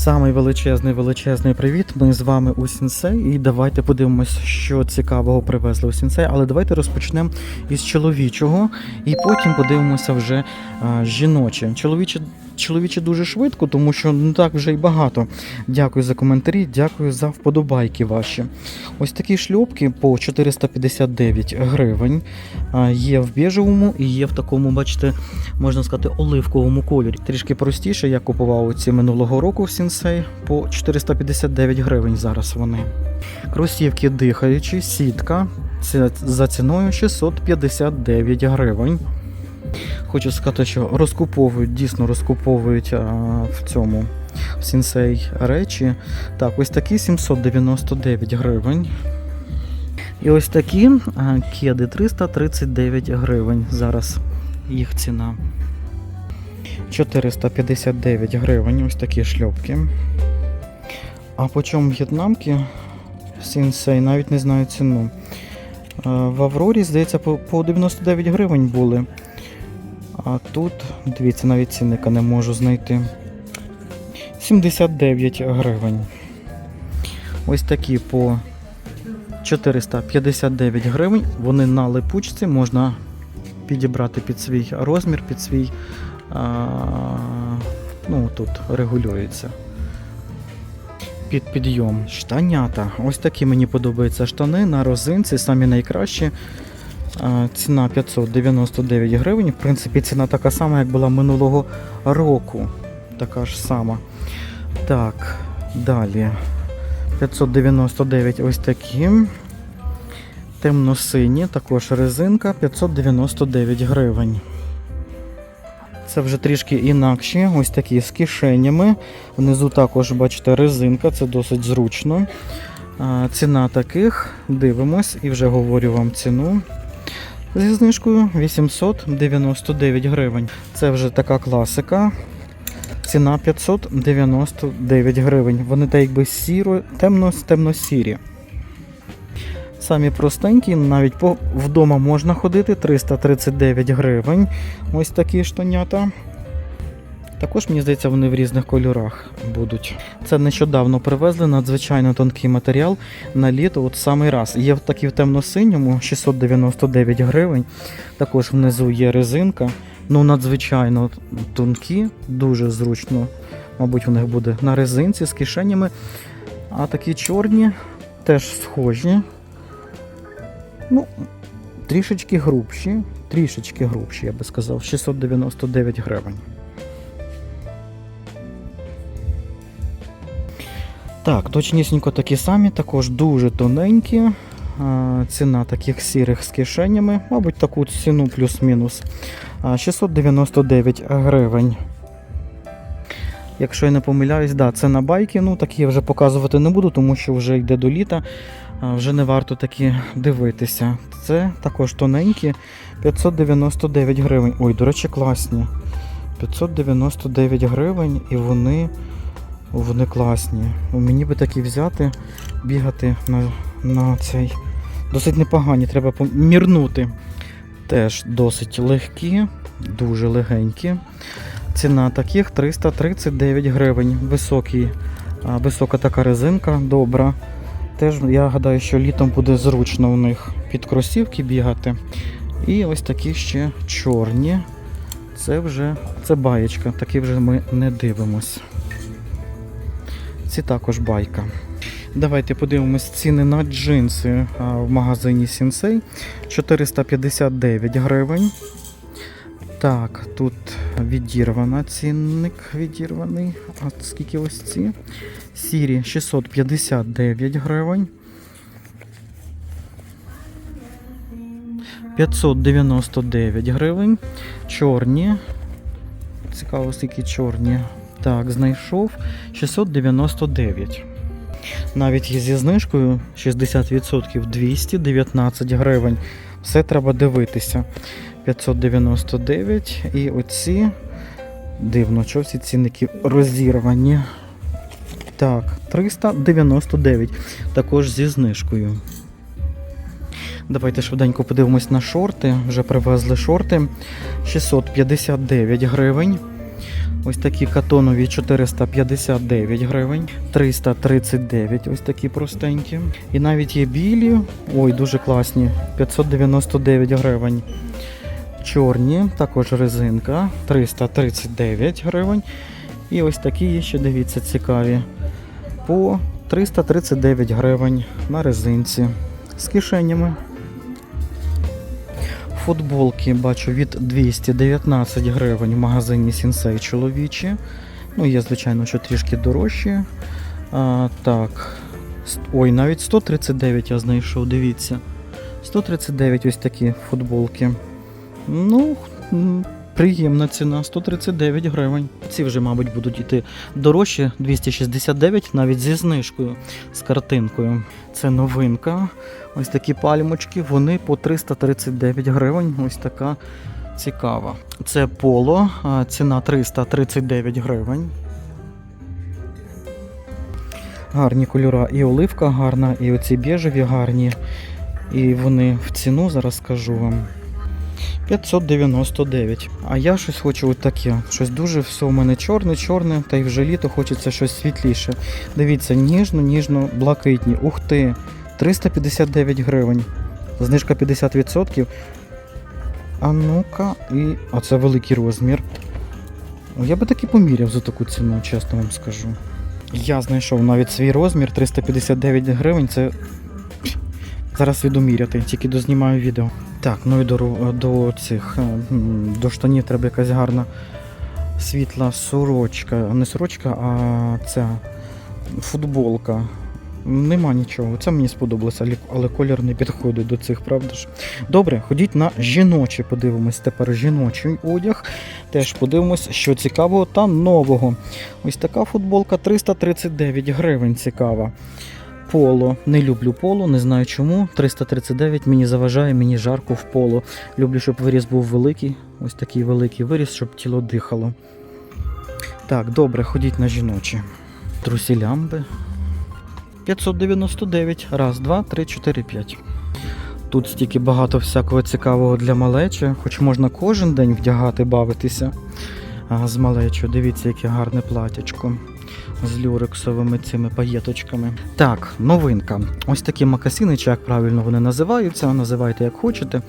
Самий величезний величезний привіт. Ми з вами у Сінсей. І давайте подивимось, що цікавого привезли у Сінсей. Але давайте розпочнемо із чоловічого, і потім подивимося вже а, жіноче. Чоловіче, чоловіче дуже швидко, тому що не так вже й багато. Дякую за коментарі, дякую за вподобайки ваші. Ось такі шльопки по 459 гривень. А, Є в біжевому і є в такому, бачите, можна сказати, оливковому кольорі. Трішки простіше. Я купував ці минулого року в Сінсей по 459 гривень. Зараз вони. Кросівки дихаючі, сітка. За ціною 659 гривень. Хочу сказати, що розкуповують, дійсно розкуповують а, в цьому в Сінсей речі. Так, ось такі 799 гривень. І ось такі кеди 339 гривень. Зараз їх ціна. 459 гривень, ось такі шльопки. А по чому в'єтнамки Сінсей, навіть не знаю ціну. В Аврорі, здається, по, по 99 гривень були. А тут, дивіться, навіть цінника не можу знайти. 79 гривень. Ось такі по 459 гривень. Вони на липучці можна підібрати під свій розмір, під свій. Ну, тут регулюється. Під підйом. Штанята. Ось такі мені подобаються штани на розинці, самі найкращі. Ціна 599 гривень. В принципі, ціна така сама, як була минулого року. Така ж сама. Так, далі. 599 ось такі. Темно-сині, також резинка 599 гривень. Це вже трішки інакші, ось такі з кишенями. Внизу також, бачите, резинка, це досить зручно. Ціна таких, дивимось і вже говорю вам ціну. Зі знижкою 899 гривень. Це вже така класика. Ціна 599 гривень. Вони так якби сіро, темно, темно-сірі. Самі простенькі, навіть по, вдома можна ходити 339 гривень. Ось такі штанята. Також, мені здається, вони в різних кольорах будуть. Це нещодавно привезли надзвичайно тонкий матеріал на літо, от самий раз. Є такі в темно-синьому 699 гривень. Також внизу є резинка. Ну, надзвичайно тонкі, дуже зручно. Мабуть, у них буде на резинці з кишенями. А такі чорні теж схожі. Ну, трішечки грубші, трішечки грубші, я би сказав, 699 гривень. Так, точнісінько такі самі, також дуже тоненькі. Ціна таких сірих з кишенями, мабуть, таку ціну плюс-мінус. 699 гривень. Якщо я не помиляюсь, да, це на байки. Ну, такі я вже показувати не буду, тому що вже йде до літа. Вже не варто такі дивитися. Це також тоненькі. 599 гривень. Ой, до речі, класні. 599 гривень і вони, вони класні. Мені би такі взяти, бігати на, на цей. Досить непогані, треба помірнути. Теж досить легкі, дуже легенькі. Ціна таких 339 гривень. Високий, висока така резинка, добра. Теж я гадаю, що літом буде зручно у них під кросівки бігати. І ось такі ще чорні. Це вже це баєчка, такі вже ми не дивимось. Ці також байка. Давайте подивимось ціни на джинси в магазині Sensei. 459 гривень. Так, тут відірвана цінник відірваний. А скільки ось ці? Сірі 659 гривень. 599 гривень. Чорні. Цікаво, скільки чорні. Так, знайшов 699. Навіть зі знижкою 60% 219 гривень. Все треба дивитися. 599 і оці. Дивно, що всі цінники розірвані. Так, 399. Також зі знижкою. Давайте швиденько подивимось на шорти. Вже привезли шорти. 659 гривень. Ось такі катонові 459 гривень, 339 ось такі простенькі. І навіть є білі, ой, дуже класні, 599 гривень. Чорні, також резинка, 339 гривень. І ось такі є ще, дивіться, цікаві. По 339 гривень на резинці з кишенями. Футболки бачу від 219 гривень в магазині Сінсей чоловічі. Ну, є, звичайно, що трішки дорожчі. А, так. Ой, навіть 139 я знайшов, дивіться. 139 ось такі футболки. Ну, приємна ціна, 139 гривень. Ці вже, мабуть, будуть йти дорожче, 269, навіть зі знижкою, з картинкою. Це новинка. Ось такі пальмочки, вони по 339 гривень. Ось така цікава. Це поло, ціна 339 гривень. Гарні кольора. І оливка гарна, і оці біжеві гарні. І вони в ціну зараз скажу вам. 599. А я щось хочу таке. Щось дуже все у мене чорне, чорне, та й вже літо хочеться щось світліше. Дивіться, ніжно, ніжно, блакитні. Ух ти! 359 гривень. Знижка 50%. А ну-ка, і. А це великий розмір. Я би таки поміряв за таку ціну, чесно вам скажу. Я знайшов навіть свій розмір 359 гривень. Це зараз відоміряти, тільки дознімаю відео. Так, ну і до, до цих е, до штанів треба якась гарна світла сорочка. Не сорочка, а ця футболка. Нема нічого. Це мені сподобалося, але- але колір не підходить до цих, правда ж? Добре, ходіть на жіночі, подивимось тепер жіночий одяг. Теж подивимось, що цікавого та нового. Ось така футболка 339 гривень цікава. Поло. Не люблю поло, не знаю чому. 339 мені заважає, мені жарко в поло. Люблю, щоб виріс був великий. Ось такий великий виріс, щоб тіло дихало. Так, добре, ходіть на жіночі. Трусі лямби. 599. Раз, два, три, чотири, п'ять. Тут стільки багато всякого цікавого для малечі, хоч можна кожен день вдягати, бавитися а, з малечою. Дивіться, яке гарне платячко з люрексовими цими паєточками. Так, новинка. Ось такі макасини, чи як правильно вони називаються, називайте як хочете.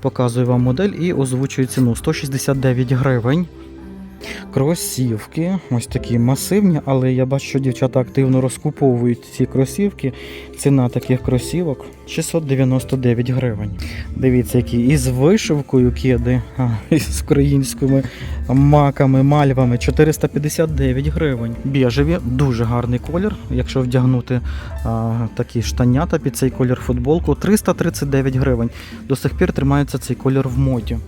Показую вам модель і озвучую ціну 169 гривень. Кросівки, ось такі масивні, але я бачу, що дівчата активно розкуповують ці кросівки. Ціна таких кросівок 699 гривень. Дивіться, які із вишивкою кеди, із українськими маками, мальвами 459 гривень. Біжеві, дуже гарний колір. Якщо вдягнути а, такі штанята під цей колір футболку, 339 гривень. До сих пір тримається цей колір в моді.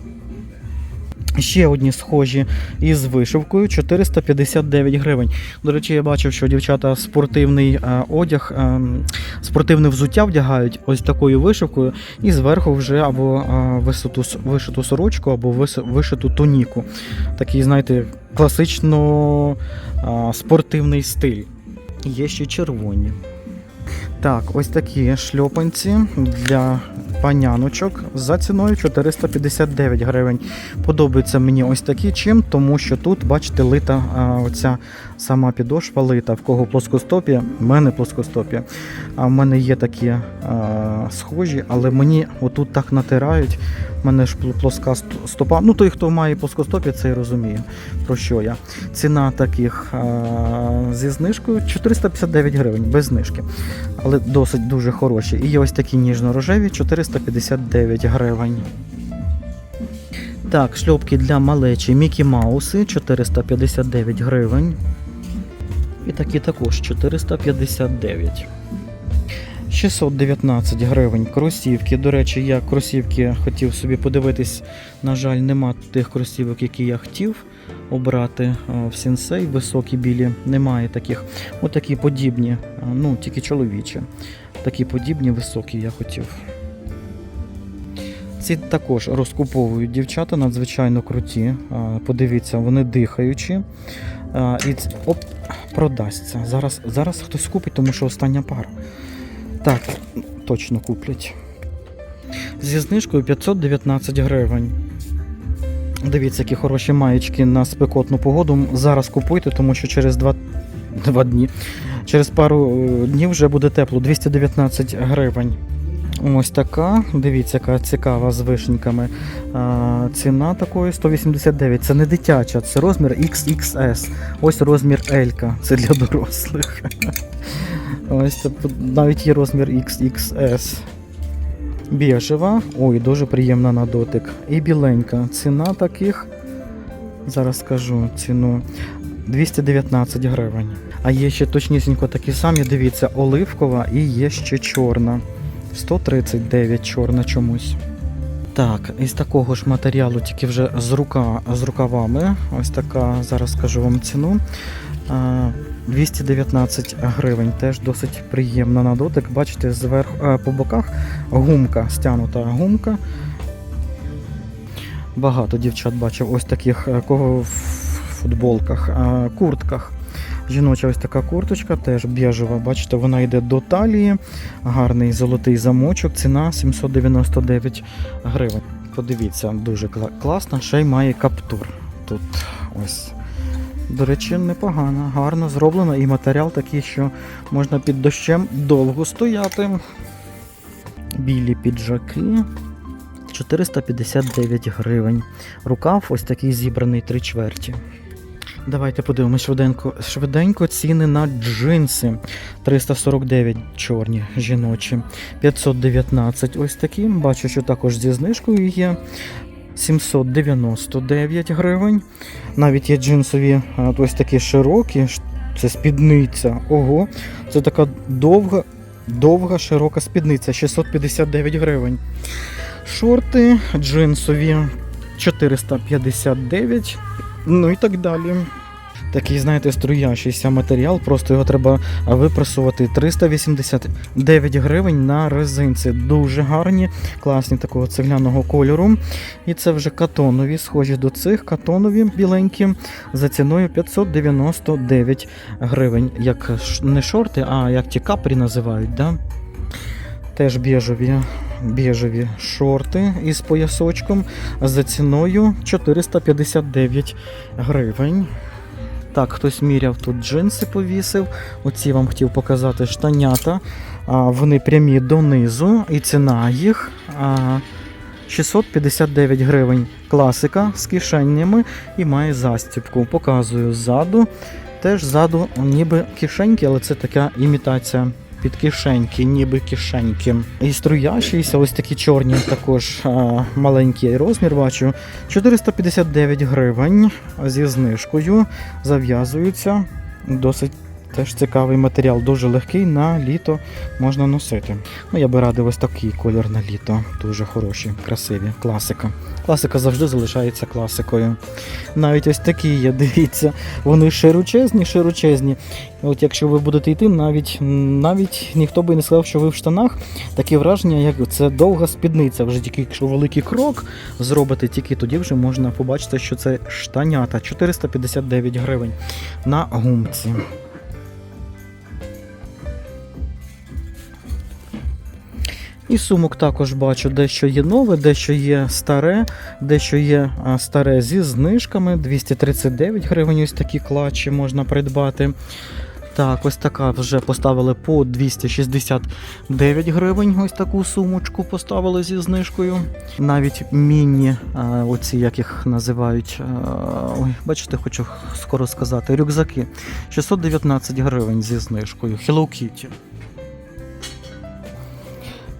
Ще одні схожі із вишивкою 459 гривень. До речі, я бачив, що дівчата спортивний е, одяг, е, спортивне взуття вдягають ось такою вишивкою, і зверху вже або е, висоту, вишиту сорочку, або вишиту тоніку. Такий, знаєте, класично спортивний стиль. Є ще червоні. Так, ось такі шльопанці для паняночок за ціною 459 гривень. Подобаються мені ось такі чим, тому що тут, бачите, лита а, оця сама підошва лита. В кого плоскостопія, в мене плоскостопія. А в мене є такі а, схожі, але мені отут так натирають. У мене ж плоска стопа. Ну, той, хто має плоскостопія, це і розуміє, про що я. Ціна таких а, зі знижкою 459 гривень, без знижки. Але досить дуже хороші. І є ось такі ніжно-рожеві 459 гривень. Так, шльопки для малечі Мікі Мауси 459 гривень. І такі також 459. 619 гривень кросівки. До речі, я кросівки хотів собі подивитись. На жаль, нема тих кросівок, які я хотів обрати в сенсей. Високі білі, немає таких. Отакі подібні, ну тільки чоловічі. Такі подібні, високі я хотів. Ці також розкуповують дівчата, надзвичайно круті. Подивіться, вони дихаючі. І оп, продасться. Зараз, зараз хтось купить, тому що остання пара. Так, точно куплять. Зі знижкою 519 гривень. Дивіться, які хороші маєчки на спекотну погоду. Зараз купуйте, тому що через два, два дні, через пару е, днів вже буде тепло. 219 гривень. Ось така, дивіться, яка цікава з вишеньками. А, ціна такої 189. Це не дитяча, це розмір XXS. Ось розмір L, це для дорослих. Ось це навіть є розмір XXS. Біжева, ой, дуже приємна на дотик. І біленька. Ціна таких, зараз скажу ціну 219 гривень. А є ще точнісінько такі самі, дивіться, оливкова і є ще чорна. 139 чорна чомусь. Так, із такого ж матеріалу, тільки вже з, рука, з рукавами. Ось така, зараз скажу вам ціну. А, 219 гривень. Теж досить приємна на дотик. Бачите, зверху по боках гумка, стянута гумка. Багато дівчат бачив ось таких е, кого в футболках, куртках. Жіноча ось така курточка, теж біжева. Бачите, вона йде до талії. Гарний золотий замочок. Ціна 799 гривень. Подивіться, дуже кла- класно. Ще й має каптур. Тут ось. До речі, непогано, гарно зроблено і матеріал такий, що можна під дощем довго стояти. Білі піджаки 459 гривень. Рукав ось такий зібраний три чверті. Давайте подивимось швиденько, швиденько ціни на джинси. 349 чорні жіночі, 519 ось такі. Бачу, що також зі знижкою є. 799 гривень. Навіть є джинсові ось такі широкі. Це спідниця. Ого, це така довга, довга, широка спідниця. 659 гривень. Шорти джинсові 459. Ну і так далі. Такий, знаєте, струящийся матеріал, просто його треба випрасувати. 389 гривень на резинці. Дуже гарні, класні такого цегляного кольору. І це вже катонові, схожі до цих, катонові біленькі, за ціною 599 гривень. Як не шорти, а як ті капрі називають. Да? Теж біжеві, біжеві шорти із поясочком за ціною 459 гривень. Так, хтось міряв тут джинси повісив. Оці вам хотів показати штанята. А, вони прямі донизу, і ціна їх а, 659 гривень. Класика з кишенями і має застібку. Показую ззаду. Теж ззаду ніби кишеньки, але це така імітація під кишеньки, ніби кишеньки. І струящийся, ось такі чорні, також а, маленький розмір бачу. 459 гривень зі знижкою. Зав'язуються. Досить теж цікавий матеріал, дуже легкий на літо можна носити. Ну, я би радив ось такий колір на літо. Дуже хороші, красиві. Класика. Класика завжди залишається класикою. Навіть ось такі є, дивіться, вони широчезні, широчезні. От якщо ви будете йти, навіть навіть ніхто би не сказав, що ви в штанах. Таке враження, як це довга спідниця. Вже тільки якщо великий крок зробити, тільки тоді вже можна побачити, що це штанята 459 гривень на гумці. І сумок також бачу, дещо є нове, дещо є старе, дещо є старе зі знижками. 239 гривень ось такі клатчі можна придбати. Так, ось така вже поставили по 269 гривень. Ось таку сумочку поставили зі знижкою. Навіть міні, оці як їх називають. Ой, бачите, хочу скоро сказати. Рюкзаки 619 гривень зі знижкою. Hello Kitty.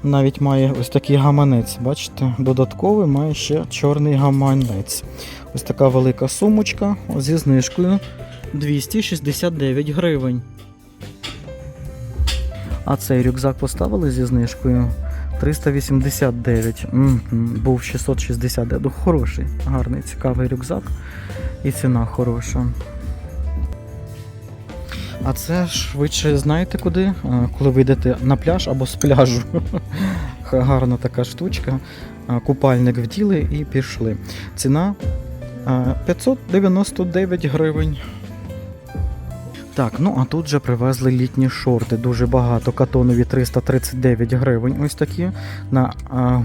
Навіть має ось такий гаманець, бачите, додатковий має ще чорний гаманець. Ось така велика сумочка зі знижкою 269 гривень. А цей рюкзак поставили зі знижкою 389. М, м, Був 669. Ну, Хороший, гарний, цікавий рюкзак. І ціна хороша. А це швидше знаєте куди? Коли ви йдете на пляж або з пляжу. Гарна така штучка. Купальник вділи і пішли. Ціна 599 гривень. Так, ну а тут же привезли літні шорти. Дуже багато. Катонові 339 гривень. Ось такі. На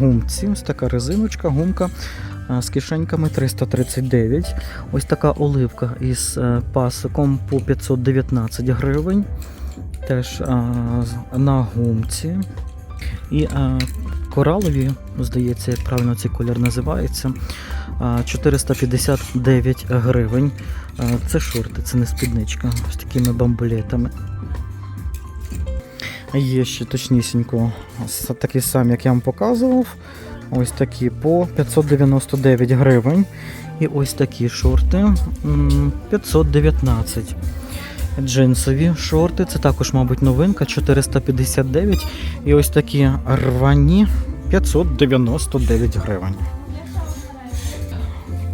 гумці. Ось така резиночка, гумка. А, з кишеньками 339. Ось така оливка із е, пасиком по 519 гривень. Теж на гумці. І коралові, здається, як правильно цей колір називається. 459 гривень. Це шорти, це не спідничка з такими бамбулетами. Є ще точнісінько с- такі самі, як я вам показував. Ось такі по 599 гривень. І ось такі шорти 519. Джинсові шорти, це також, мабуть, новинка 459. І ось такі рвані 599 гривень.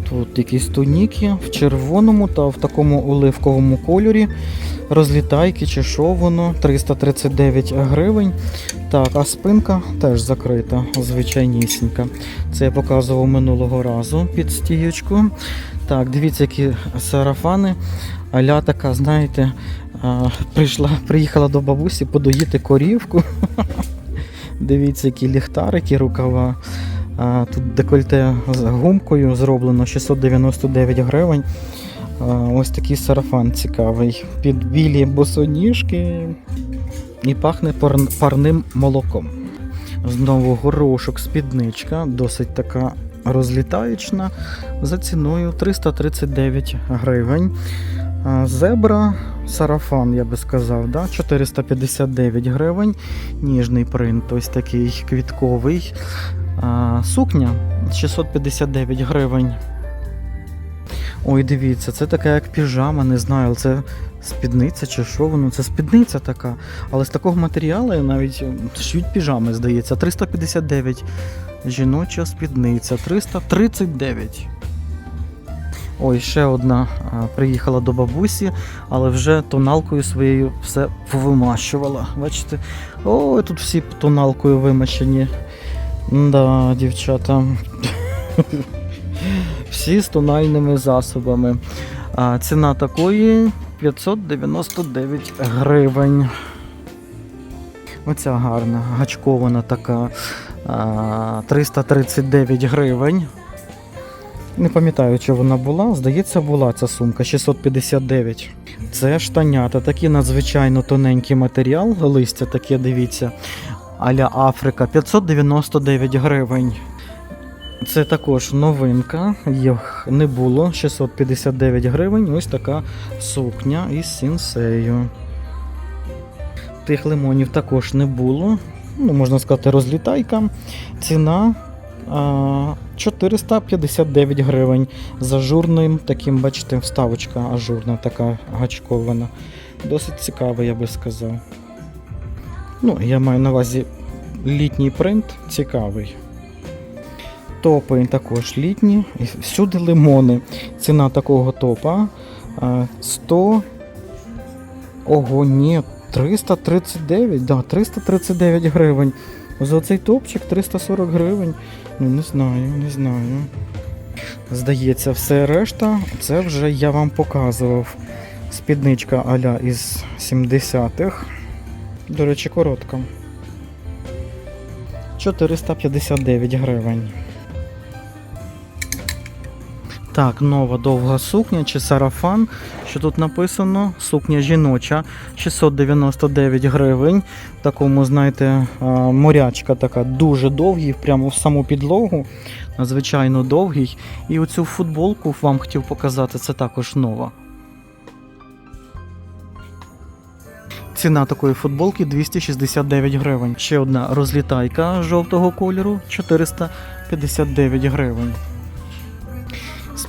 Тут якісь туніки в червоному та в такому оливковому кольорі. Розлітайки чи що воно 339 гривень. Так, а спинка теж закрита, звичайнісінька. Це я показував минулого разу під стіючку. Так, дивіться, які сарафани. Аля така, знаєте, прийшла, приїхала до бабусі подоїти корівку. Дивіться, які ліхтарики, рукава. Тут декольте з гумкою зроблено 699 гривень. Ось такий сарафан цікавий. Під білі босоніжки і пахне парним молоком. Знову горошок, спідничка, досить така розлітаючна, за ціною 339 гривень. Зебра, сарафан, я би сказав, да? 459 гривень. Ніжний принт, ось такий квітковий. Сукня 659 гривень. Ой, дивіться, це така як піжама, не знаю, це спідниця чи що воно? Це спідниця така. Але з такого матеріалу навіть м, шьють піжами, здається. 359. Жіноча спідниця. 339. Ой, ще одна приїхала до бабусі, але вже тоналкою своєю все повимащувала. Бачите? Ой, тут всі тоналкою вимащені. Да, дівчата. Всі з тональними засобами. Ціна такої 599 гривень. Оця гарна, гачкована така 339 гривень. Не пам'ятаю, чи вона була. Здається, була ця сумка 659. Це штанята, такий надзвичайно тоненький матеріал, листя таке, дивіться. Аля Африка 599 гривень. Це також новинка, їх не було 659 гривень. Ось така сукня із сінсею. Тих лимонів також не було. Ну, можна сказати, розлітайка. Ціна а, 459 гривень. З ажурним таким, бачите, вставочка ажурна, така гачкована. Досить цікавий, я би сказав. Ну, я маю на увазі літній принт цікавий. Топи також літні, всюди лимони. Ціна такого топа а, 100. Ого, ні, 339, да, 339 гривень. За цей топчик 340 гривень. Ну, не знаю, не знаю. Здається, все решта, це вже я вам показував. Спідничка аля із 70-х. До речі, коротка. 459 гривень. Так, нова довга сукня чи сарафан. Що тут написано? Сукня жіноча 699 гривень. В такому, знаєте, морячка така дуже довгий, прямо в саму підлогу. Надзвичайно довгий. І оцю футболку вам хотів показати, це також нова. Ціна такої футболки 269 гривень. Ще одна розлітайка жовтого кольору 459 гривень.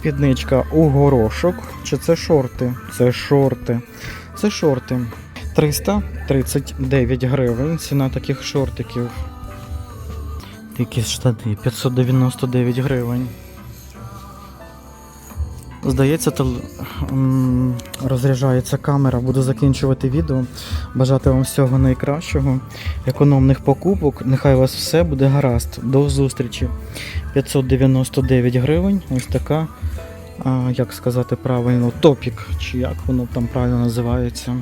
Спідничка у горошок. Чи це шорти? Це шорти. Це шорти. 339 гривень. Ціна таких шортиків. Якісь штани 599 гривень. Здається, м, розряджається камера. Буду закінчувати відео. Бажати вам всього найкращого, економних покупок. Нехай у вас все буде гаразд. До зустрічі. 599 гривень. Ось така, як сказати правильно, топік, чи як воно там правильно називається.